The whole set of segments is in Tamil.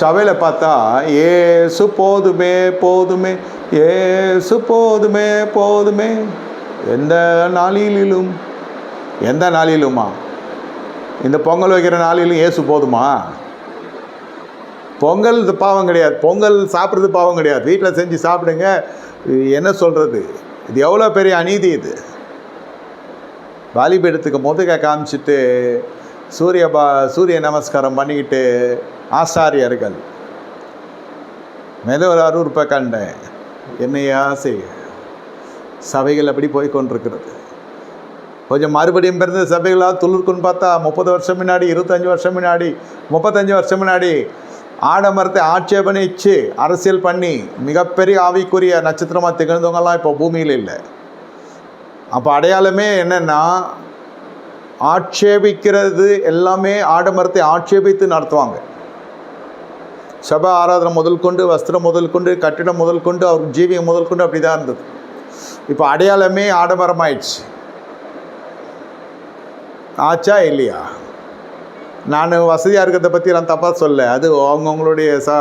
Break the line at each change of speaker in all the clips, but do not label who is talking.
சபையில் பார்த்தா ஏசு போதுமே போதுமே ஏசு போதுமே போதுமே. எந்த நாளிலும் எந்த நாளிலுமா? இந்த பொங்கல் வைக்கிற நாளிலும் ஏசு போதுமா? பொங்கல் இது பாவம் கிடையாது. பொங்கல் சாப்பிட்றது பாவம் கிடையாது. வீட்டில் செஞ்சு சாப்பிடுங்க. என்ன சொல்கிறது இது எவ்வளோ பெரிய அநீதி இது. வாலிபீடத்துக்கு முதுக காமிச்சிட்டு சூரிய பா சூரிய நமஸ்காரம் பண்ணிக்கிட்டு ஆசாரியர்கள் மேலே ஒரு அருவறுப்பை கண்டேன். என்னையா செய்ய சபைகள் அப்படி போய் கொண்டிருக்கிறது. கொஞ்சம் மறுபடியும் பிறந்த சபைகளாக துளிர்க்குன்னு பார்த்தா முப்பது வருஷம் முன்னாடி இருபத்தஞ்சி வருஷம் முன்னாடி முப்பத்தஞ்சு வருஷம் முன்னாடி ஆடம்பரத்தை ஆட்சேபணிச்சு அரசியல் பண்ணி மிகப்பெரிய ஆவிக்குரிய நட்சத்திரமாக திகழ்ந்தவங்கலாம் இப்போ பூமியில் இல்லை. அப்போ அடையாளமே என்னென்னா ஆட்சேபிக்கிறது எல்லாமே ஆடம்பரத்தை ஆட்சேபித்து நடத்துவாங்க. சபை ஆராதனை முதல் கொண்டு வஸ்திரம் முதல் கொண்டு கட்டிடம் முதல் கொண்டு அவர் ஜீவியம் முதல் கொண்டு அப்படி தான் இருந்தது. இப்போ அடையாளமே ஆடம்பரமாயிடுச்சு ஆச்சா இல்லையா? நான் வசதியாக இருக்கிறத பற்றி நான் தப்பாக சொல்ல. அது அவங்கவுங்களுடைய ச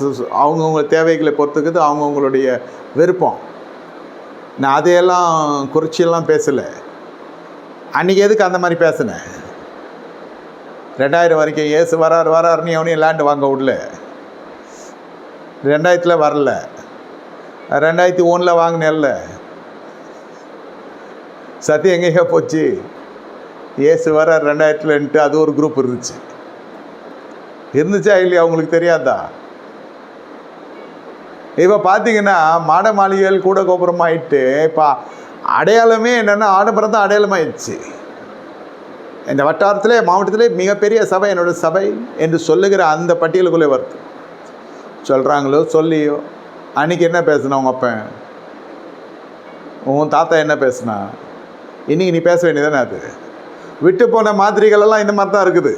சு- அவங்கவுங்க தேவைகளை பொறுத்துக்குது அவங்கவுங்களுடைய விருப்பம். நான் அதையெல்லாம் குறிச்சியெல்லாம் பேசலை. அன்றைக்கி எதுக்கு அந்த மாதிரி பேசினேன் ரெண்டாயிரம் வரைக்கும் ஏசு வராரு வராருன்னு எவனையும் லேண்டு வாங்க விடல. ரெண்டாயிரத்தில் வரல. ரெண்டாயிரத்தி ஒன்றில் வாங்கினேன்ல சத்தியம் எங்கேயோ போச்சு. ஏசு வர ரெண்டாயிரத்துலன்ட்டு அது ஒரு குரூப் இருந்துச்சு. இருந்துச்சா இல்லையா அவங்களுக்கு தெரியாதா? இப்போ பார்த்தீங்கன்னா மாட மாளிகைகள் கூட கோபுரமாயிட்டு இப்போ அடையாளமே என்னென்னா ஆடம்பரம் தான் அடையாளமாயிடுச்சு. இந்த வட்டாரத்திலே மாவட்டத்திலே மிகப்பெரிய சபை என்னோட சபை என்று சொல்லுகிற அந்த பட்டியலுக்குள்ளே வருது. சொல்கிறாங்களோ சொல்லியோ அன்றைக்கி என்ன பேசுனா உங்கள் அப்பன்? உன் தாத்தா என்ன பேசுனா? இன்னைக்கு நீ பேச வேண்டியதானே அது? விட்டு போன மாதிரிகளெல்லாம் இந்த மாதிரி தான் இருக்குது.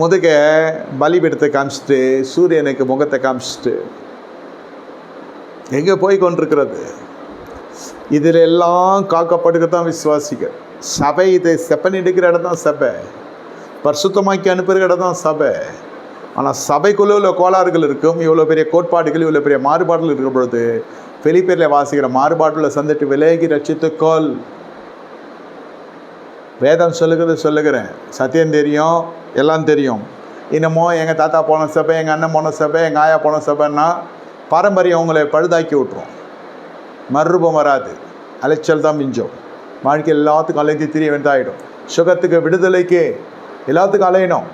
முதுக பலிபீடத்தை காமிச்சிட்டு சூரியனுக்கு முகத்தை காமிச்சிட்டு எங்கே போய் கொண்டிருக்கிறது? இதில் எல்லாம் காக்கப்படுகிறது தான் விசுவாசிகள். சபை இதை செப்பன் எடுக்கிற இடம் தான் சபை. பரிசுத்தமாக்கி அனுப்புகிற இடம் தான் சபை. ஆனால் சபைக்குள்ளே உள்ள கோளாறுகள் இருக்கும். இவ்வளோ பெரிய கோட்பாடுகள் இவ்வளோ பெரிய மாறுபாடுகள் இருக்கிற பொழுது வெளிப்பேரில் வாசிக்கிற மாறுபாட்டில் சந்திட்டு விலகி ரட்சித்துக்கோள். வேதம் சொல்லுகிறது சொல்லுகிறேன். சத்தியம் தெரியும் எல்லாம் தெரியும். இன்னமும் எங்கள் தாத்தா போன சபை எங்கள் அண்ணன் போன சபை எங்கள் ஆயா போன சபைன்னா பாரம்பரியம் உங்களை பழுதாக்கி விட்ருவோம் மறுரூபம் வராது அலைச்சல் தான் மிஞ்சும். வாழ்க்கை எல்லாத்துக்கும் அலைந்து திரிய வேண்டாயிடும் சுகத்துக்கு விடுதலைக்கு எல்லாத்துக்கும் அலையணும்.